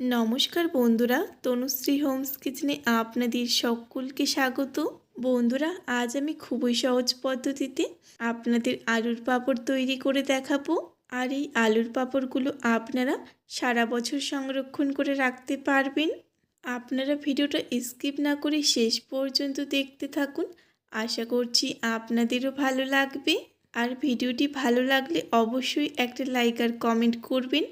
নমস্কার বন্ধুরা, তনুশ্রী হোমস কিচেনে আপনাদের সকলকে স্বাগত। বন্ধুরা, আজ আমি খুবই সহজ পদ্ধতিতে আপনাদের আলুর পাঁপড় তৈরি করে দেখাবো। আর এই আলুর পাঁপড়গুলো আপনারা সারা বছর সংরক্ষণ করে রাখতে পারবেন। আপনারা ভিডিওটা স্কিপ না করে শেষ পর্যন্ত দেখতে থাকুন। আশা করছি আপনাদেরও ভালো লাগবে। আর ভিডিওটি ভালো লাগলে অবশ্যই একটা লাইক আর কমেন্ট করবেন।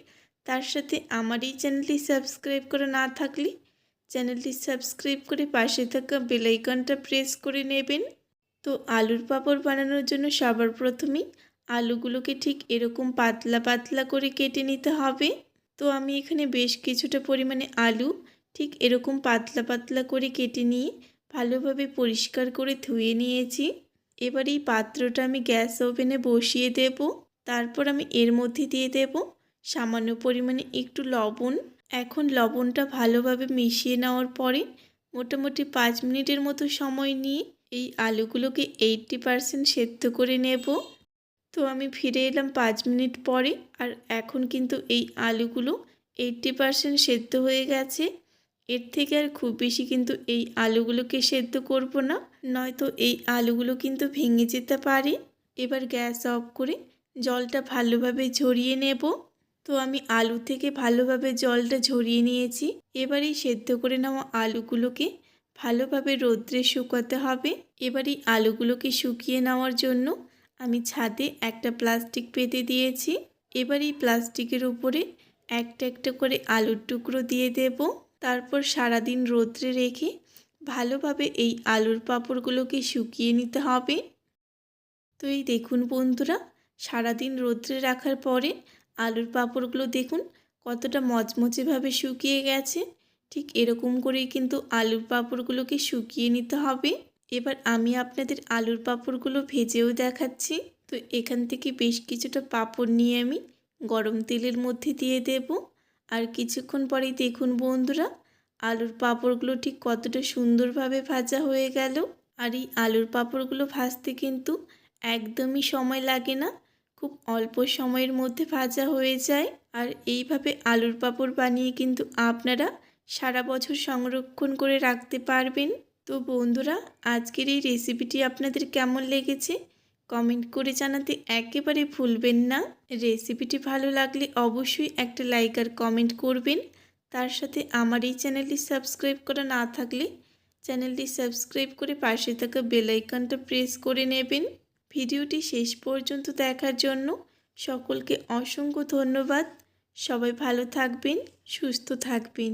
তার সাথে আমার এই চ্যানেলটি সাবস্ক্রাইব করে না থাকলে চ্যানেলটি সাবস্ক্রাইব করে পাশে থাকা বেলাইকনটা প্রেস করে নেবেন। তো আলুর পাঁপড় বানানোর জন্য সবার প্রথমেই আলুগুলোকে ঠিক এরকম পাতলা পাতলা করে কেটে নিতে হবে। তো আমি এখানে বেশ কিছুটা পরিমাণে আলু ঠিক এরকম পাতলা পাতলা করে কেটে নিয়ে ভালোভাবে পরিষ্কার করে ধুয়ে নিয়েছি। এবার এই পাত্রটা আমি গ্যাস ওভেনে বসিয়ে দেব। তারপর আমি এর মধ্যে দিয়ে দেবো সামান্য পরিমাণে একটু লবণ। এখন লবণটা ভালোভাবে মিশিয়ে নেওয়ার পরে মোটামুটি পাঁচ মিনিটের মতো সময় নিয়ে এই আলুগুলোকে এইটটি পারসেন্ট সেদ্ধ করে নেব। তো আমি ফিরে এলাম পাঁচ মিনিট পরে আর এখন কিন্তু এই আলুগুলো এইটটি পারসেন্ট সেদ্ধ হয়ে গেছে। এর থেকে আর খুব বেশি কিন্তু এই আলুগুলোকে সেদ্ধ করব না, নয়তো এই আলুগুলো কিন্তু ভেঙে যেতে পারে। এবার গ্যাস অফ করে জলটা ভালোভাবে ঝরিয়ে নেব। তো আমি আলু থেকে ভালোভাবে জলটা ঝরিয়ে নিয়েছি। এবার এই সেদ্ধ করে নেওয়া আলুগুলোকে ভালোভাবে রোদ্রে শুকাতে হবে। এবার এই আলুগুলোকে শুকিয়ে নেওয়ার জন্য আমি ছাদে একটা প্লাস্টিক পেতে দিয়েছি। এবার এই প্লাস্টিকের উপরে একটা একটা করে আলুর টুকরো দিয়ে দেব। তারপর সারাদিন রোদ্রে রেখে ভালোভাবে এই আলুর পাঁপড়গুলোকে শুকিয়ে নিতে হবে। তো এই দেখুন বন্ধুরা, সারাদিন রোদ্রে রাখার পরে আলুর পাঁপড়গুলো দেখুন, কতটা মচমচেভাবে শুকিয়ে গেছে। ঠিক এরকম করেই কিন্তু আলুর পাঁপড়গুলোকে শুকিয়ে নিতে হবে। এবার আমি আপনাদের আলুর পাঁপড়গুলো ভেজেও দেখাচ্ছি। তো এখান থেকে বেশ কিছুটা পাঁপড় নিয়ে আমি গরম তেলের মধ্যে দিয়ে দেব। আর কিছুক্ষণ পরেই দেখুন বন্ধুরা, আলুর পাঁপড়গুলো ঠিক কতটা সুন্দরভাবে ভাজা হয়ে গেল। আর এই আলুর পাঁপড়গুলো ভাজতে কিন্তু একদমই সময় লাগে না। খুব অল্প সময়ের মধ্যে ভাজা হয়ে যায়। আর এইভাবে আলুর পাঁপড় বানিয়ে কিন্তু আপনারা সারা বছর সংরক্ষণ করে রাখতে পারবেন। তো বন্ধুরা, আজকের এই রেসিপিটি আপনাদের কেমন লেগেছে? কমেন্ট করে জানাতে একেবারে ভুলবেন না। রেসিপিটি ভালো লাগলে অবশ্যই একটা লাইক আর কমেন্ট করবেন। তার সাথে আমার এই চ্যানেলটি সাবস্ক্রাইব করা না থাকলে চ্যানেলটি সাবস্ক্রাইব করে পাশে থাকা বেলাইকনটা প্রেস করে নেবেন। ভিডিওটি শেষ পর্যন্ত দেখার জন্য সকলকে অসংখ্য ধন্যবাদ। সবাই ভালো থাকবেন সুস্থ থাকবেন।